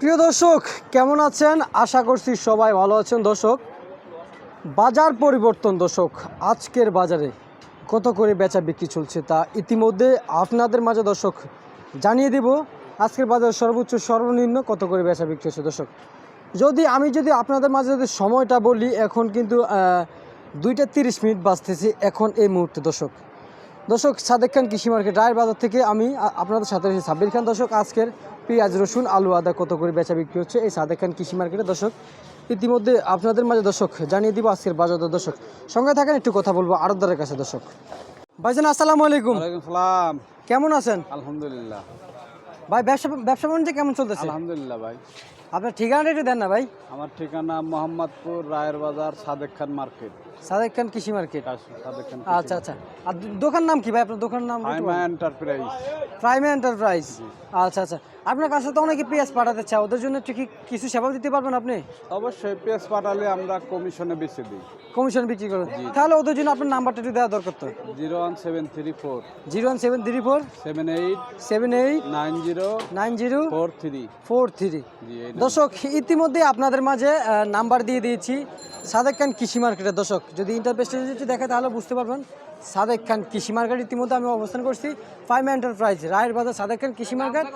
প্রিয় দর্শক, কেমন আছেন? আশা করছি সবাই ভালো আছেন। দর্শক, বাজার পরিবর্তন দর্শক, আজকের বাজারে কত করে বেচা বিক্রি চলছে তা ইতিমধ্যে আপনাদের মাঝে দর্শক জানিয়ে দেব। আজকের বাজারে সর্বোচ্চ সর্বনিম্ন কত করে বেচা বিক্রি হচ্ছে দর্শক? যদি আমি যদি আপনাদের মাঝে যদি সময়টা বলি, এখন কিন্তু দুইটা তিরিশ মিনিট বাজতেছি এখন এই মুহূর্তে দর্শক। দর্শক, সাদেক খান কৃষি মার্কেট, রায়ের বাজার থেকে আমি আপনাদের সাথে রয়েছি সাব্বির খান। দর্শক, আজকের পেঁয়াজ রসুন আলু আদা কত করে বেচা বিক্রি হচ্ছে? এই সাদেক খান কৃষি মার্কেটে দর্শক ইতিমধ্যে আপনাদের মাঝে দর্শক জানিয়ে দিব আজকের বাজার দর। দর্শক সঙ্গে থাকেন একটু কথা বলব আরদারের কাছে দর্শক। ভাইজান আসসালামু আলাইকুম। সালাম। কেমন আছেন? আলহামদুলিল্লাহ। ভাই ব্যবসা ব্যবসা বাণিজ্য কেমন চলতেছে? আলহামদুলিল্লাহ ভাই। আপনার ঠিকানাটা একটু দেন না ভাই। আমার ঠিকানা মোহাম্মদপুর রায়ের বাজার সাদেক খান মার্কেট। সাদেক খান কৃষি মার্কেট। আচ্ছা আচ্ছা। আর দোকান নাম কি ভাই? আপনার দোকানের নাম এন্টারপ্রাইজ প্রাইমে এন্টারপ্রাইজ আচ্ছা আচ্ছা। আপনার কাছে তো অনেকে পেঁয়াজ পাঠাতে চায় ওদের জন্য কি কিছু সেবা দিতে পারবেন আপনি? অবশ্যই পেঁয়াজ পাঠালে আমরা কমিশনে বেছে দিই। কমিশন বিক্রি করেন। তাহলে ওদের জন্য আপনার নাম্বারটা একটু দেওয়া দরকার তো। Zero one seven three four zero one seven three four seven eight seven eight nine zero nine zero four three four three দর্শক ইতিমধ্যে আপনাদের মাঝে নাম্বার দিয়ে দিয়েছি সাদেক খান কৃষি মার্কেটের দর্শক। যদি ইন্টারপেস্টে যদি দেখে তাহলে বুঝতে পারবেন সাদেক খান কৃষি মার্কেট ইতিমধ্যে আমি অবস্থান করছি প্রাইম এন্টারপ্রাইজ রায়ের বাজার সাদেক খান কৃষি মার্কেট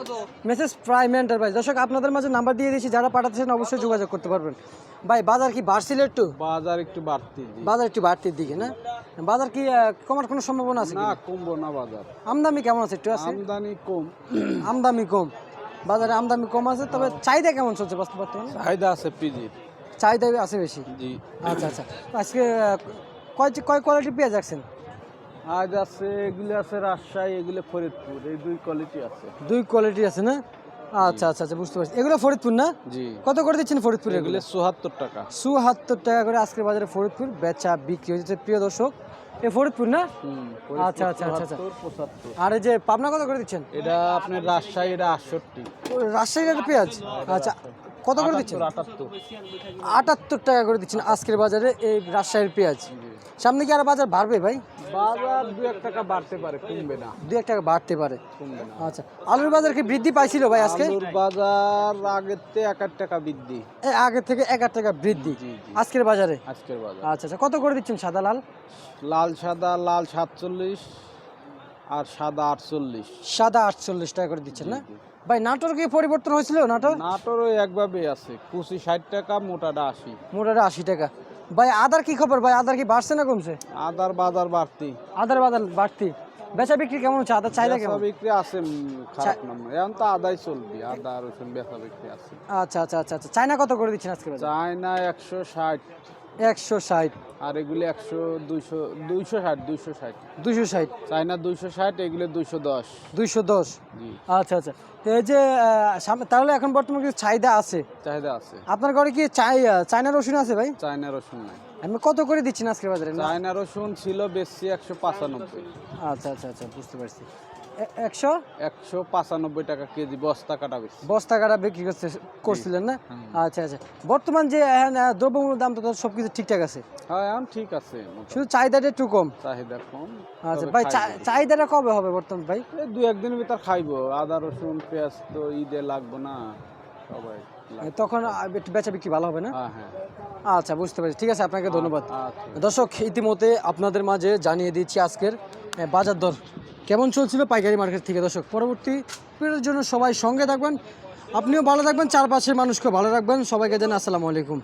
মেসেজ প্রাইম এন্টারপ্রাইজ দর্শক আপনাদের মাঝে নাম্বার দিয়ে দিয়েছি যারা পাঠাচ্ছেন অবশ্যই যোগাযোগ করতে পারবেন। ভাই বাজার কি বাড়ছিল একটু বাজার একটু বাড়তি। বাজার একটু বাড়তির দিকে না? বাজার কি কমার কোনো সম্ভাবনা আছে না কমবো না বাজার। আমদানি কেমন আছে একটু আছে? আমদানি কম। আমদানি কম। বাজারে আমদানি কম আছে তবে চাহিদা কেমন চলছে বাস্তব বর্তমানে? চাহিদা আছে পিজি চাহিদা আছে বেশি? জি। আচ্ছা আচ্ছা। আজকে কয় কয় কোয়ালিটি পেঁয়াজ রাখছেন? আজ আছে এগুলি আছে রাজশাহী এগুলো ফরিদপুর এই দুই কোয়ালিটি আছে। দুই কোয়ালিটি আছে না? আচ্ছা আচ্ছা আচ্ছা বুঝতে পারছি। এগুলো ফরিদপুর না? জি। কত করে দিচ্ছেন ফরিদপুর এগুলো? চুয়াত্তর টাকা। চুয়াত্তর টাকা করে আজকের বাজারে ফরিদপুর বেচা বিক্রি হয়েছে প্রিয় দর্শক এ ফরিদপুর না? আচ্ছা, আচ্ছা, আচ্ছা, আচ্ছা। আর এই যে পাবনা কত করে দিচ্ছেন? এটা আপনার রাজশাহী এটা আটষট্টি। ও, রাজশাহীর পেঁয়াজ? আচ্ছা কত করে দিচ্ছেন? আটাত্তর। আটাত্তর টাকা করে দিচ্ছেন আজকের বাজারে এই রাজশাহীর পেঁয়াজ। সামনে কি আর বাজার বাড়বে ভাই? বাজার দু এক টাকা বাড়তে পারে কমবে না। দু এক টাকা বাড়তে পারে। কমবে না। আচ্ছা আলুর বাজার কি বৃদ্ধি পাইছিল ভাই আজকে? আলুর বাজার আগের থেকে এক টাকা বৃদ্ধি। এই আগে থেকে এক টাকা বৃদ্ধি আজকের বাজারে? আজকের বাজার। আচ্ছা আচ্ছা কত করে দিচ্ছেন সাদা লাল? লাল সাদা লাল সাতচল্লিশ আর সাদা আটচল্লিশ। সাদা আটচল্লিশ টাকা করে দিচ্ছেন না? ভাই নাটোর কি পরিবর্তন হয়েছিল নাটোর? নাটোরও একভাবে আছে কুচি ষাট টাকা মোটাটা আশি। মোটাটা আশি টাকা। ভাই আদার কি খবর? ভাই আদার কি বাড়ছে না কমছে? আদার বাজার বাড়তি। আদার বাজার বাড়তি। বেচা বিক্রি কেমন হচ্ছে? আদার চাহিদা কেমন? বিক্রি আছে খারাপ এখন তো আদাই চলবি আদা রসুন বেচা বিক্রি আছে। আচ্ছা আচ্ছা আচ্ছা আচ্ছা। চায়না কত করে দিচ্ছেন আজকে চায়না একশো ষাট। একশো ষাট। আর এগুলি একশো দুইশো দুইশো ষাট দুইশো ষাট। দুইশো ষাট। চায়না দুইশো ষাট এগুলো দুইশো দশ। দুইশো দশ। আচ্ছা আচ্ছা। তো এই যে তাহলে এখন বর্তমানে কিছু চাহিদা আছে? চাহিদা আছে। আপনার ঘরে কি চাই চায়না রসুন আছে ভাই? চায়না রসুন নাই। আমি কত করে দিচ্ছেন আজকের বাজারে? না? চায়না রসুন ছিল বেশি একশো পাঁচানব্বই। আচ্ছা আচ্ছা আচ্ছা বুঝতে পারছি। একশো? একশো পাঁচানব্বই টাকা কেজি বস্তা কাটা বস্তা কাটা বিক্রি করতে করছিলেন না? আচ্ছা আচ্ছা। বর্তমান যে দ্রব্যমূল্যের দাম তো সব কিছু ঠিকঠাক আছে। হ্যাঁ এখন ঠিক আছে শুধু চাহিদাটা একটু কম। চাহিদা কম আচ্ছা ভাই চাহিদাটা কবে হবে বর্তমান ভাই? এই দু একদিনের ভিতর খাইবো। আদা রসুন পেঁয়াজ তো ঈদে লাগবে না সবাই তখন একটু বেচা বিক্রি ভালো হবে না? হ্যাঁ হ্যাঁ। আচ্ছা বুঝতে পারছি। ঠিক আছে আপনাকে ধন্যবাদ। আচ্ছা। দর্শক ইতিমধ্যে আপনাদের মাঝে জানিয়ে দিচ্ছি আজকের বাজার দর। কেমন চলছিল পাইকারি মার্কেট থেকে? দর্শক, পরবর্তী পিরিয়ডের জন্য সবাই সঙ্গে থাকবেন। আপনিও ভালো থাকবেন, চারপাশের মানুষকে ভালো রাখবেন। সবাইকে জানাই আসসালামু আলাইকুম।